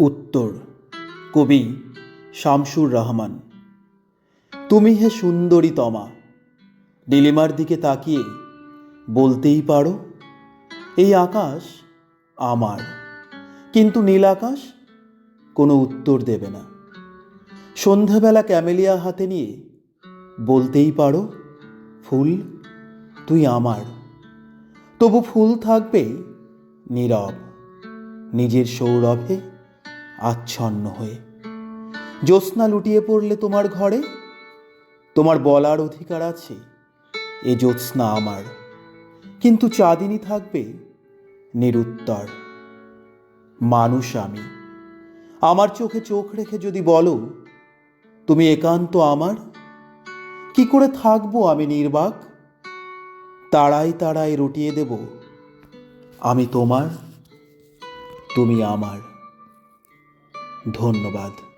উত্তর, কবি শামসুর রহমান। তুমি হে সুন্দরী তমা, নীলিমার দিকে তাকিয়ে বলতেই পারো, এই আকাশ আমার। কিন্তু নীল আকাশ কোনো উত্তর দেবে না। সন্ধ্যাবেলা ক্যামেলিয়া হাতে নিয়ে বলতেই পারো, ফুল তুই আমার। তবু ফুল থাকবে নীরব, নিজের সৌরভে আচ্ছন্ন হয়ে। জ্যোৎস্না লুটিয়ে পড়লে তোমার ঘরে? তোমার বলার অধিকার আছে, এ জ্যোৎস্না আমার। কিন্তু চাঁদিনী থাকবে নিরুত্তর। মানুষ আমি। আমার চোখে চোখ রেখে যদি বলো, তুমি একান্ত আমার? কি করে থাকব আমি নির্বাক? তাড়াই তাড়াই রটিয়ে দেব, আমি তোমার, তুমি আমার। ধন্যবাদ।